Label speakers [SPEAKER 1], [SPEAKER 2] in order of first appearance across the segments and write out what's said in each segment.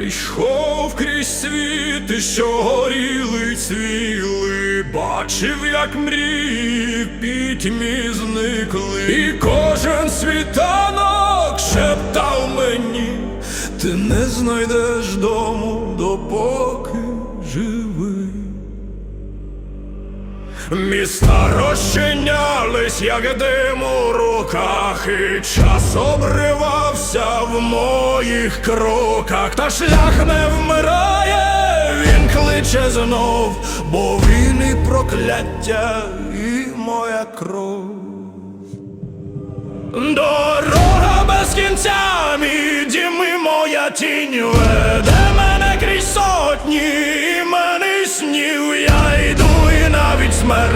[SPEAKER 1] йшов крізь світи, що горіли, цвіли, бачив, як мрії пітьмі зникли, і кожен світанок шептав мені, ти не знайдеш дому, допоки живий. Міста розчинялись, як дим у руках, і час обривався в моїх кроках, та шлях не вмирає, він кличе знов, бо він і прокляття, і моя кров. Дорога без кінця, мій дім і моя тінь веде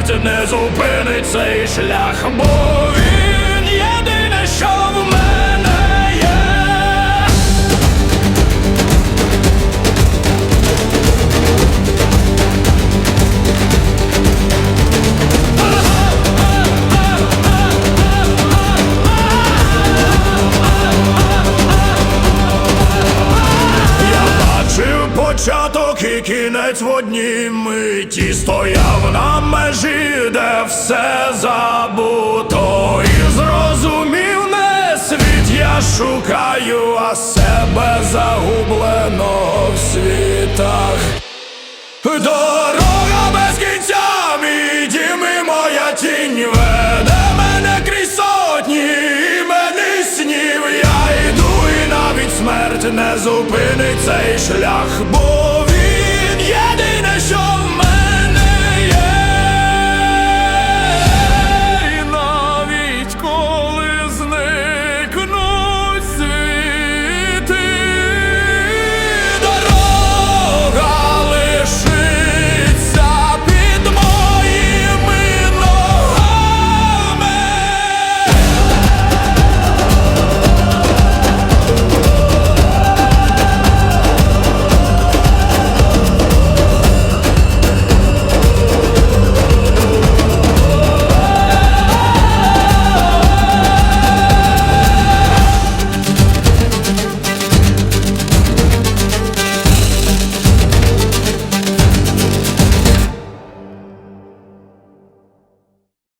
[SPEAKER 1] смерть не зупинить цей шлях, бо він єдине, що в мене є. Я бачив початок кінець в одній миті Стояв на межі, де все забуто І зрозумів не світ я шукаю, а себе загублено в світах Дорога без кінця, мій дім і моя тінь веде мене крізь сотні імен снів. Я йду, і навіть смерть не зупинить цей шлях, бо